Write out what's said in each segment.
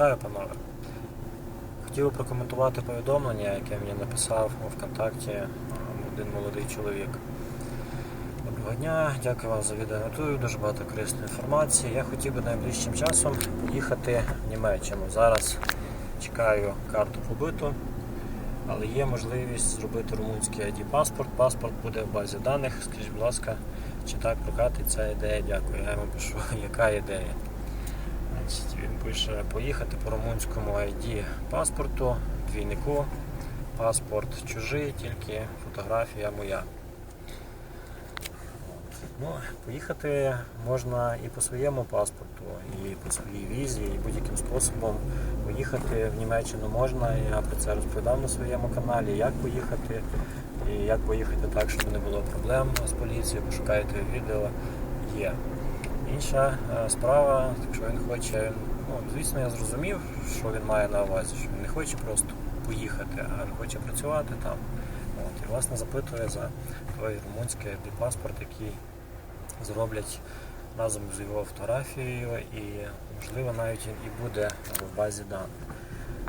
Вітаю, панове. Хотів би прокоментувати повідомлення, яке мені написав у ВКонтакті е, один молодий чоловік. Доброго дня, дякую вам за відео. Дуже багато корисної інформації. Я хотів би найближчим часом поїхати в Німеччину. Зараз чекаю карту побиту, але є можливість зробити румунський ID паспорт. Буде в базі даних. Скажіть, будь ласка, чи так прокатить ця ідея? Дякую. Я йому пишу, яка ідея. Значить, Він пише поїхати по румунському ID паспорту, двійнику, паспорт чужий, тільки фотографія моя. Ну, поїхати можна і по своєму паспорту, і по своїй візі, і будь-яким способом. Поїхати в Німеччину можна. Я про це розповідав на своєму каналі, як поїхати, і як поїхати так, щоб не було проблем з поліцією, пошукайте відео. Є. Інша е, справа, якщо він хоче, ну, звісно, я зрозумів, що він має на увазі, що він не хоче просто поїхати, а він хоче працювати там. От, і власне запитує за той румунський паспорт, який зроблять разом з його фотографією і, можливо, навіть він і буде в базі даних.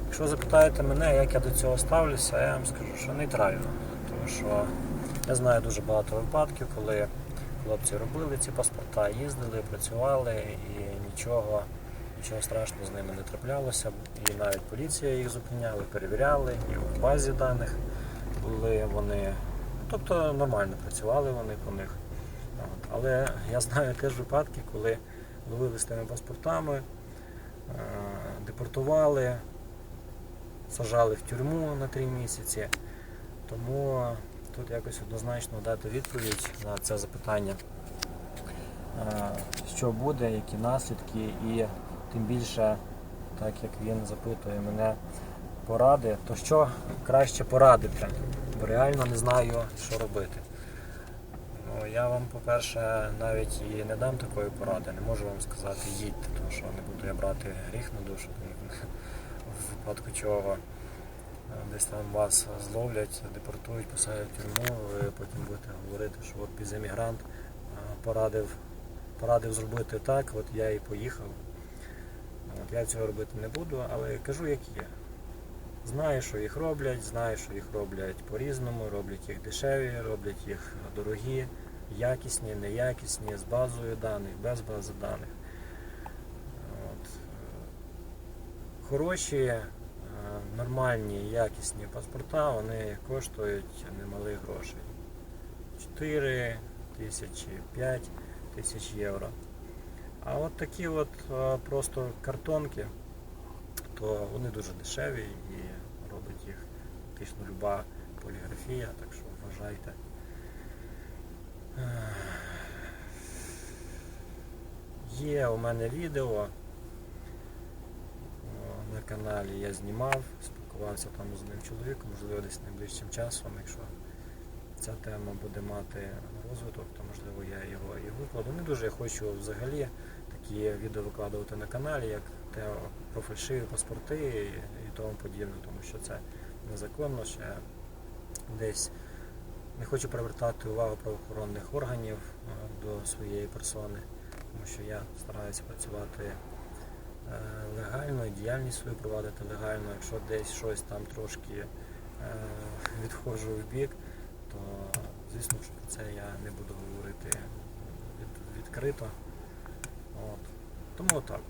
Якщо запитаєте мене, як я до цього ставлюся, я вам скажу, що нейтрально. Тому що я знаю дуже багато випадків, коли хлопці робили ці паспорта, їздили, працювали і нічого, нічого страшного з ними не траплялося. І навіть поліція їх зупиняла, перевіряли, і в базі даних були вони. Тобто нормально працювали вони по них. От. Але я знаю теж випадки, коли ловили з тими паспортами, е, депортували, сажали в тюрму на три місяці. Тому тут якось однозначно дати відповідь на це запитання, Е, що буде, які наслідки, і тим більше, так як він запитує мене поради, то що краще порадити, бо реально не знаю, що робити. Ну, я вам, по-перше, навіть і не дам такої поради, не можу вам сказати їдьте, тому що не буду я брати гріх на душу, в випадку чого десь там вас зловлять, депортують, посадять в тюрму, ви потім будете говорити, що от беземігрант е, порадив, порадив зробити так, от я і поїхав. От, я цього робити не буду, але кажу, як є. Знаю, що їх роблять, знаю, що їх роблять по-різному, роблять їх дешеві, роблять їх дорогі, якісні, неякісні, з базою даних, без бази даних. От. е, Хороші, е, нормальні, якісні паспорта, вони коштують немалих грошей. 4 тисячі, 5 тисяч євро. А от такі от е, просто картонки, то вони дуже дешеві і робить їх фактично люба поліграфія, так що вважайте. Є у мене відео каналі, я знімав, спілкувався там з одним чоловіком, можливо десь найближчим часом, якщо ця тема буде мати розвиток, то можливо я його і викладу. Не дуже я хочу взагалі такі відео викладувати на каналі, як те про фальшиві паспорти і, тому подібне, тому що це незаконно ще десь не хочу привертати увагу правоохоронних органів е, до своєї персони, тому що я стараюся працювати легально діяльність свою провадити легально. Якщо десь щось там трошки е, відходжу в бік, то звісно, що про це я не буду говорити від, відкрито. От. Тому отак.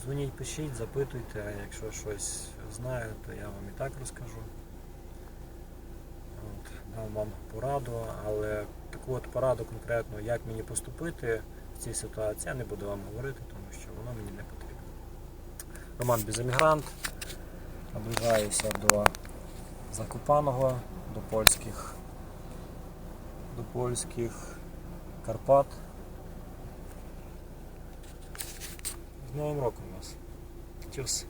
Дзвоніть, пишіть, запитуйте, а якщо щось знаю, то я вам і так розкажу. От, дам вам пораду, але таку от пораду конкретно, як мені поступити цій ситуації, я не буду вам говорити, тому що воно мені не потрібно. Роман Біземігрант. Наближаюся до Закопаного, до польських, до польських Карпат. З Новим роком вас. Тюс.